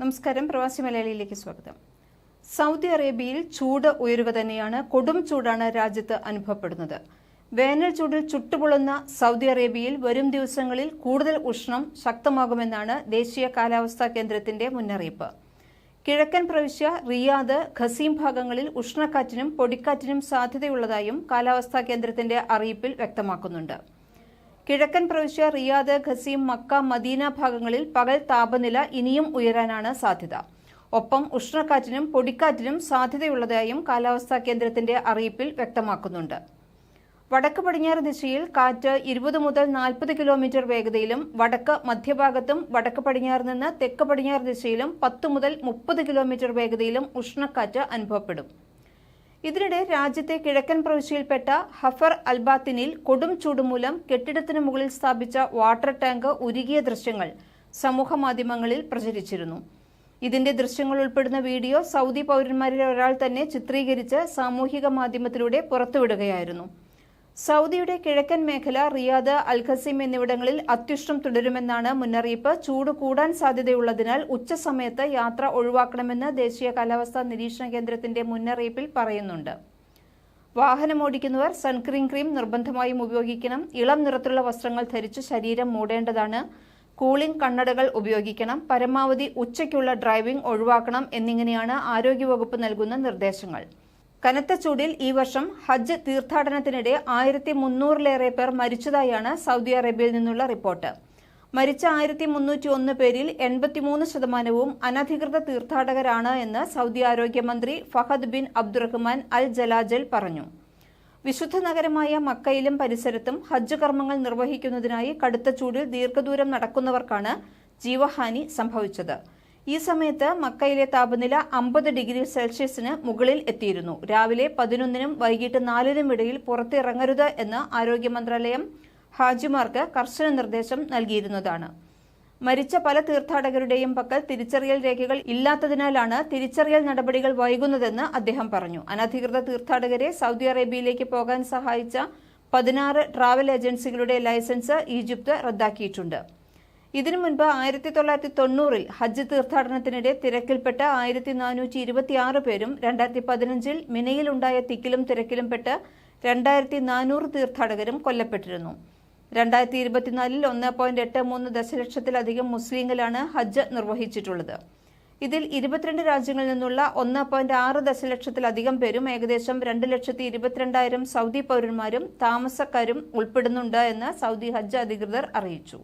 നമസ്കാരം പ്രവാസി മലയാളിയിലേക്ക് സ്വാഗതം. സൗദി അറേബ്യയിൽ ചൂട് ഉയരുക തന്നെയാണ് കൊടും ചൂടാണ് രാജ്യത്ത് അനുഭവപ്പെടുന്നത്. വേനൽ ചൂടിൽ ചുട്ടുപൊള്ളുന്ന സൗദി അറേബ്യയിൽ വരും ദിവസങ്ങളിൽ കൂടുതൽ ഉഷ്ണം ശക്തമാകുമെന്നാണ് ദേശീയ കാലാവസ്ഥാ കേന്ദ്രത്തിന്റെ മുന്നറിയിപ്പ്. കിഴക്കൻ പ്രവിശ്യ റിയാദ് ഖസീം ഭാഗങ്ങളിൽ ഉഷ്ണക്കാറ്റിനും പൊടിക്കാറ്റിനും സാധ്യതയുള്ളതായും കാലാവസ്ഥാ കേന്ദ്രത്തിന്റെ അറിയിപ്പിൽ വ്യക്തമാക്കുന്നുണ്ട്. കിഴക്കൻ പ്രവിശ്യ റിയാദ് ഖസീം മക്ക മദീന ഭാഗങ്ങളിൽ പകൽ താപനില ഇനിയും ഉയരാനാണ് സാധ്യത. ഒപ്പം ഉഷ്ണക്കാറ്റിനും പൊടിക്കാറ്റിനും സാധ്യതയുള്ളതായും കാലാവസ്ഥാ കേന്ദ്രത്തിന്റെ അറിയിപ്പിൽ വ്യക്തമാക്കുന്നുണ്ട്. വടക്ക് പടിഞ്ഞാറ് ദിശയിൽ കാറ്റ് ഇരുപത് മുതൽ നാൽപ്പത് കിലോമീറ്റർ വേഗതയിലും വടക്ക് മധ്യഭാഗത്തും വടക്ക് പടിഞ്ഞാറ് നിന്ന് തെക്ക് പടിഞ്ഞാറ് ദിശയിലും പത്ത് മുതൽ മുപ്പത് കിലോമീറ്റർ വേഗതയിലും ഉഷ്ണക്കാറ്റ് അനുഭവപ്പെടും. ഇതിനിടെ രാജ്യത്തെ കിഴക്കൻ പ്രവിശ്യയിൽപ്പെട്ട ഹഫർ അൽബാത്തിനിൽ കൊടും ചൂടുമൂലം കെട്ടിടത്തിന് മുകളിൽ സ്ഥാപിച്ച വാട്ടർ ടാങ്ക് ഉരുകിയ ദൃശ്യങ്ങൾ സമൂഹ മാധ്യമങ്ങളിൽ പ്രചരിച്ചിരുന്നു. ഇതിന്റെ ദൃശ്യങ്ങൾ ഉൾപ്പെടുന്ന വീഡിയോ സൗദി പൗരന്മാരിൽ ഒരാൾ തന്നെ ചിത്രീകരിച്ച് സാമൂഹിക മാധ്യമത്തിലൂടെ പുറത്തുവിടുകയായിരുന്നു. സൗദിയുടെ കിഴക്കൻ മേഖല റിയാദ് അൽഖസീം എന്നിവിടങ്ങളിൽ അത്യുഷ്ണം തുടരുമെന്നാണ് മുന്നറിയിപ്പ്. ചൂട് കൂടാൻ സാധ്യതയുള്ളതിനാൽ ഉച്ചസമയത്ത് യാത്ര ഒഴിവാക്കണമെന്ന് ദേശീയ കാലാവസ്ഥാ നിരീക്ഷണ കേന്ദ്രത്തിന്റെ മുന്നറിയിപ്പിൽ പറയുന്നുണ്ട്. വാഹനമോടിക്കുന്നവർ സൺക്രീം ക്രീം നിർബന്ധമായും ഉപയോഗിക്കണം. ഇളം നിറത്തിലുള്ള വസ്ത്രങ്ങൾ ധരിച്ച് ശരീരം മൂടേണ്ടതാണ്. കൂളിംഗ് കണ്ണടകൾ ഉപയോഗിക്കണം. പരമാവധി ഉച്ചയ്ക്കുള്ള ഡ്രൈവിംഗ് ഒഴിവാക്കണം എന്നിങ്ങനെയാണ് ആരോഗ്യവകുപ്പ് നൽകുന്ന നിർദ്ദേശങ്ങൾ. കനത്ത ചൂടിൽ ഈ വർഷം ഹജ്ജ് തീർത്ഥാടനത്തിനിടെ ആയിരത്തി മുന്നൂറിലേറെ പേർ മരിച്ചതായാണ് സൗദി അറേബ്യയിൽ നിന്നുള്ള റിപ്പോർട്ട്. മരിച്ച ആയിരത്തി മുന്നൂറ്റി ഒന്ന് പേരിൽ എൺപത്തിമൂന്ന് ശതമാനവും അനധികൃത തീർത്ഥാടകരാണ് എന്ന് സൗദി ആരോഗ്യമന്ത്രി Fahad bin Abdurahman Al Jalajel പറഞ്ഞു. വിശുദ്ധ നഗരമായ മക്കയിലും പരിസരത്തും ഹജ്ജ് കർമ്മങ്ങൾ നിർവഹിക്കുന്നതിനായി കടുത്ത ചൂടിൽ ദീർഘദൂരം നടക്കുന്നവർക്കാണ് ജീവഹാനി സംഭവിച്ചത്. ഈ സമയത്ത് മക്കയിലെ താപനില അമ്പത് ഡിഗ്രി സെൽഷ്യസിന് മുകളിൽ എത്തിയിരുന്നു. രാവിലെ പതിനൊന്നിനും വൈകിട്ട് നാലിനും ഇടയിൽ പുറത്തിറങ്ങരുത് എന്ന് ആരോഗ്യ മന്ത്രാലയം ഹാജിമാർക്ക് കർശന നിർദ്ദേശം നൽകിയിരുന്നതാണ്. മരിച്ച പല തീർത്ഥാടകരുടെയും പക്കൽ തിരിച്ചറിയൽ രേഖകൾ ഇല്ലാത്തതിനാലാണ് തിരിച്ചറിയൽ നടപടികൾ വൈകുന്നതെന്ന് അദ്ദേഹം പറഞ്ഞു. അനധികൃത തീർത്ഥാടകരെ സൗദി അറേബ്യയിലേക്ക് പോകാൻ സഹായിച്ച പതിനാറ് ട്രാവൽ ഏജൻസികളുടെ ലൈസൻസ് ഈജിപ്ത് റദ്ദാക്കിയിട്ടുണ്ട്. ഇതിനു മുൻപ് ആയിരത്തി തൊള്ളായിരത്തി തൊണ്ണൂറിൽ ഹജ്ജ് തീർത്ഥാടനത്തിനിടെ തിരക്കിൽപ്പെട്ട ആയിരത്തി നാനൂറ്റി ഇരുപത്തിയാറ് പേരും രണ്ടായിരത്തി പതിനഞ്ചിൽ മിനയിലുണ്ടായ തിക്കിലും തിരക്കിലും പെട്ട് രണ്ടായിരത്തി നാനൂറ് തീർത്ഥാടകരും കൊല്ലപ്പെട്ടിരുന്നു. രണ്ടായിരത്തി ഇരുപത്തിനാലിൽ ഒന്ന് പോയിന്റ് എട്ട് മൂന്ന് ദശലക്ഷത്തിലധികം മുസ്ലിങ്ങളാണ് ഹജ്ജ് നിർവഹിച്ചിട്ടുള്ളത്. ഇതിൽ ഇരുപത്തിരണ്ട് രാജ്യങ്ങളിൽ നിന്നുള്ള ഒന്ന് പോയിന്റ് ആറ് ദശലക്ഷത്തിലധികം പേരും ഏകദേശം രണ്ട് ലക്ഷത്തി ഇരുപത്തിരണ്ടായിരം സൗദി പൗരന്മാരും താമസക്കാരും ഉൾപ്പെടുന്നുണ്ട് എന്ന് സൗദി ഹജ്ജ് അധികൃതർ അറിയിച്ചു.